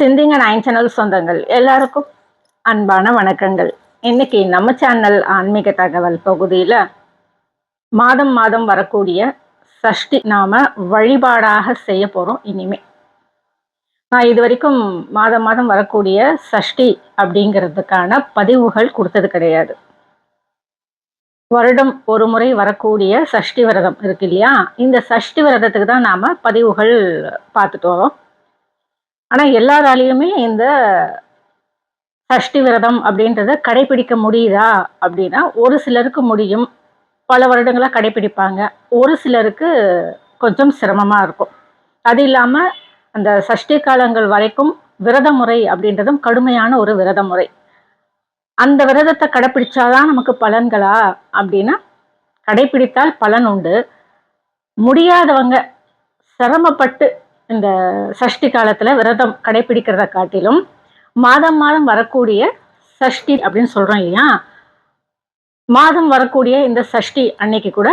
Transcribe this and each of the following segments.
சிந்திங்க nine channel சொந்தங்கள். எல்லாருக்கும் அன்பான வணக்கங்கள். இன்னைக்கு நம்ம சேனல் ஆன்மீக தகவல் பகுதியில் மாதம் மாதம் வரக்கூடிய சஷ்டி நாம வழிபாடாக செய்ய போகிறோம் இனிமே. நான் இது வரைக்கும் மாதம் மாதம் வரக்கூடிய சஷ்டி அப்படிங்கிறதுக்கான பதிவுகள் கொடுத்தது கிடையாது. வருடம் ஒரு முறை வரக்கூடிய சஷ்டி விரதம் இருக்கு இல்லையா? இந்த சஷ்டி விரதத்துக்கு தான் நாம் பதிவுகள் பார்த்துட்டு வரோம். ஆனால் எல்லாராலையுமே இந்த சஷ்டி விரதம் அப்படின்றத கடைபிடிக்க முடியுதா அப்படின்னா ஒரு சிலருக்கு முடியும். பல வருடங்களாக கடைபிடிப்பாங்க. ஒரு சிலருக்கு கொஞ்சம் சிரமமாக இருக்கும். அது இல்லாமல் அந்த சஷ்டி காலங்கள் வரைக்கும் விரத முறை அப்படின்றதும் கடுமையான ஒரு விரத முறை. அந்த விரதத்தை கடைப்பிடிச்சாதான் நமக்கு பலன்களா அப்படின்னா கடைப்பிடித்தால் பலன் உண்டு. முடியாதவங்க சிரமப்பட்டு இந்த சஷ்டி காலத்தில் விரதம் கடைபிடிக்கிறத காட்டிலும் மாதம் மாதம் வரக்கூடிய சஷ்டி அப்படின்னு சொல்கிறோம் இல்லையா? மாதம் வரக்கூடிய இந்த சஷ்டி அன்னைக்கு கூட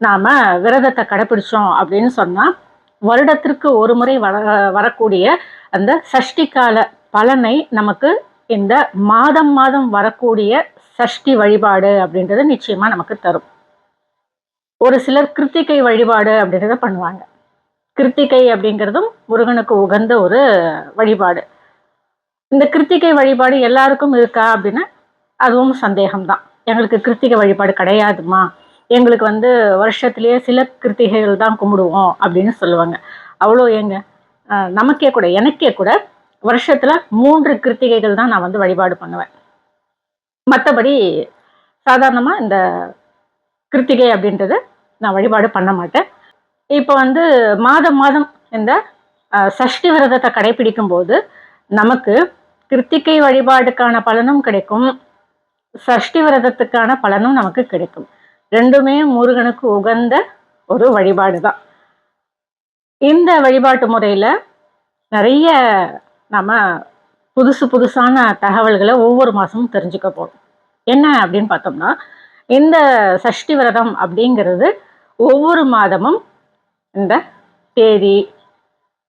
நாம் விரதத்தை கடைப்பிடிச்சோம் அப்படின்னு சொன்னால் வருடத்திற்கு ஒரு முறை வர வரக்கூடிய அந்த சஷ்டி கால பலனை நமக்கு இந்த மாதம் மாதம் வரக்கூடிய சஷ்டி வழிபாடு அப்படின்றது நிச்சயமாக நமக்கு தரும். ஒரு சிலர் கிருத்திகை வழிபாடு அப்படின்றத பண்ணுவாங்க. கிருத்திகை அப்படிங்கிறதும் முருகனுக்கு உகந்த ஒரு வழிபாடு. இந்த கிருத்திகை வழிபாடு எல்லாருக்கும் இருக்கா அப்படின்னா அதுவும் சந்தேகம்தான். எங்களுக்கு கிருத்திகை வழிபாடு கிடையாதுமா எங்களுக்கு வந்து வருஷத்துலேயே சில கிருத்திகைகள் தான் கும்பிடுவோம் அப்படின்னு சொல்லுவாங்க. அவ்வளோ எங்க நமக்கே கூட எனக்கே கூட வருஷத்தில் மூன்று கிருத்திகைகள் தான் நான் வந்து வழிபாடு பண்ணுவேன். மற்றபடி சாதாரணமாக இந்த கிருத்திகை அப்படின்றது நான் வழிபாடு பண்ண மாட்டேன். இப்போ வந்து மாதம் மாதம் இந்த சஷ்டி விரதத்தை கடைபிடிக்கும் போது நமக்கு கிருத்திகை வழிபாடுக்கான பலனும் கிடைக்கும். சஷ்டி விரதத்துக்கான பலனும் நமக்கு கிடைக்கும். ரெண்டுமே முருகனுக்கு உகந்த ஒரு வழிபாடு தான் இந்த வழிபாட்டு முறையில் நிறைய நம்ம புதுசு புதுசான தகவல்களை ஒவ்வொரு மாதமும் தெரிஞ்சுக்க போகிறோம் என்ன அப்படின்னு பார்த்தோம்னா இந்த சஷ்டி விரதம் அப்படிங்கிறது ஒவ்வொரு மாதமும் இந்த தேதி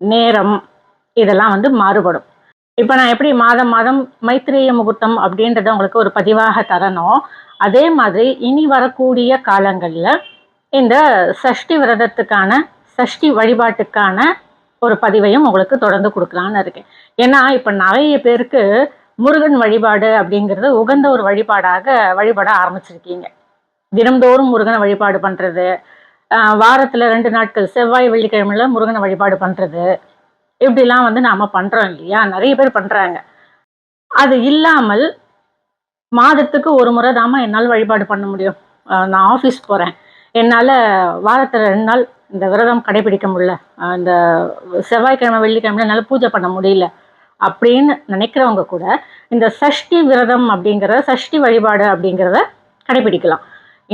நேரம் இதெல்லாம் வந்து மாறுபடும். இப்போ நான் எப்படி மாதம் மாதம் மைத்திரேய முகூர்த்தம் அப்படின்றத உங்களுக்கு ஒரு பதிவாக தரணும். அதே மாதிரி இனி வரக்கூடிய காலங்களில் இந்த சஷ்டி விரதத்துக்கான சஷ்டி வழிபாட்டுக்கான ஒரு பதிவையும் உங்களுக்கு தொடர்ந்து கொடுக்கலான்னு இருக்கேன். ஏன்னா இப்போ நிறைய பேருக்கு முருகன் வழிபாடு அப்படிங்கிறது உகந்த ஒரு வழிபாடாக வழிபட ஆரம்பிச்சிருக்கீங்க. தினம்தோறும் முருகனை வழிபாடு பண்ணுறது வாரத்தில் ரெண்டு நாட்கள் செவ்வாய் வெள்ளிக்கிழமையில் முருகனை வழிபாடு பண்ணுறது இப்படிலாம் வந்து நாம் பண்ணுறோம் இல்லையா? நிறைய பேர் பண்ணுறாங்க அது இல்லாமல் மாதத்துக்கு ஒரு முறை தாம என்னால் வழிபாடு பண்ண முடியும். நான் ஆஃபீஸ் போகிறேன் என்னால் வாரத்தில் ரெண்டு நாள் இந்த விரதம் கடைபிடிக்க முடியல. இந்த செவ்வாய்க்கிழமை வெள்ளிக்கிழமை என்னால் பூஜை பண்ண முடியல அப்படின்னு நினைக்கிறவங்க கூட இந்த சஷ்டி விரதம் அப்படிங்கிறத சஷ்டி வழிபாடு அப்படிங்கிறத கடைபிடிக்கலாம்.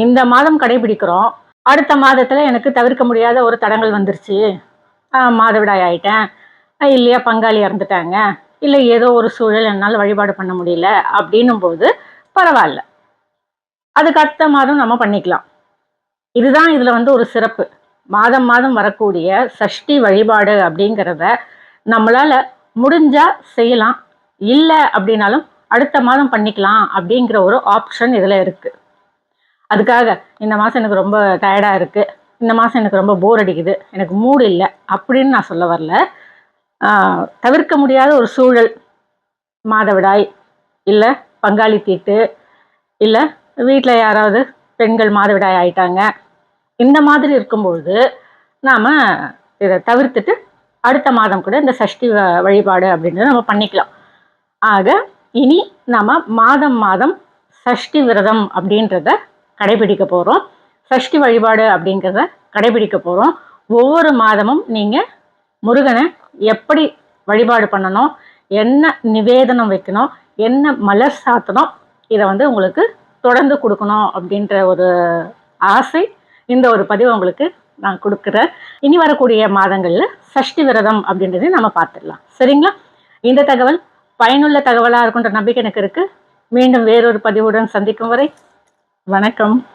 இந்த மாதம் கடைபிடிக்கிறோம். அடுத்த மாதத்தில் எனக்கு தவிர்க்க முடியாத ஒரு தடங்கள் வந்துருச்சு. மாதவிடாய் ஆயிட்டேன். இல்லையா பங்காளி இறந்துட்டாங்க. இல்லை ஏதோ ஒரு சூழல் என்னால் வழிபாடு பண்ண முடியல அப்படின்னும் போது பரவாயில்ல. அதுக்கு அடுத்த மாதம் நம்ம பண்ணிக்கலாம். இதுதான் இதில் வந்து ஒரு சிறப்பு. மாதம் மாதம் வரக்கூடிய சஷ்டி வழிபாடு அப்படிங்கிறத நம்மளால் முடிஞ்சால் செய்யலாம். இல்லை அப்படின்னாலும் அடுத்த மாதம் பண்ணிக்கலாம் அப்படிங்கிற ஒரு ஆப்ஷன் இதில் இருக்குது அதுக்காக இந்த மாதம் எனக்கு ரொம்ப டயர்டாக இருக்குது இந்த மாதம் எனக்கு ரொம்ப போர் அடிக்குது. எனக்கு மூடு இல்லை. அப்படின்னு நான் சொல்ல வரல. தவிர்க்க முடியாத ஒரு சூழல். மாதவிடாய் இல்லை பங்காளி தீட்டு இல்லை வீட்டில் யாராவது பெண்கள் மாதவிடாய் ஆயிட்டாங்க. இந்த மாதிரி இருக்கும்பொழுது நாம் இதை தவிர்த்துட்டு அடுத்த மாதம் கூட இந்த சஷ்டி வழிபாடு அப்படின்றத நம்ம பண்ணிக்கலாம். ஆக இனி நாம் மாதம் மாதம் சஷ்டி விரதம் அப்படின்றத கடைபிடிக்க போகிறோம் சஷ்டி வழிபாடு அப்படிங்கிறத கடைபிடிக்க போகிறோம் ஒவ்வொரு மாதமும் நீங்கள் முருகனை எப்படி வழிபாடு பண்ணணும் என்ன நிவேதனம் வைக்கணும் என்ன மலர் சாத்தணும் இதை வந்து உங்களுக்கு தொடர்ந்து கொடுக்கணும் அப்படின்ற ஒரு ஆசை. இந்த ஒரு பதிவை உங்களுக்கு நான் கொடுக்குறேன். இனி வரக்கூடிய மாதங்களில் சஷ்டி விரதம் அப்படின்றதை நம்ம பார்த்துடலாம். சரிங்களா? இந்த தகவல் பயனுள்ள தகவலாக இருக்குன்ற நம்பிக்கை எனக்கு இருக்குது மீண்டும் வேறொரு பதிவுடன் சந்திக்கும் வரை வணக்கம்.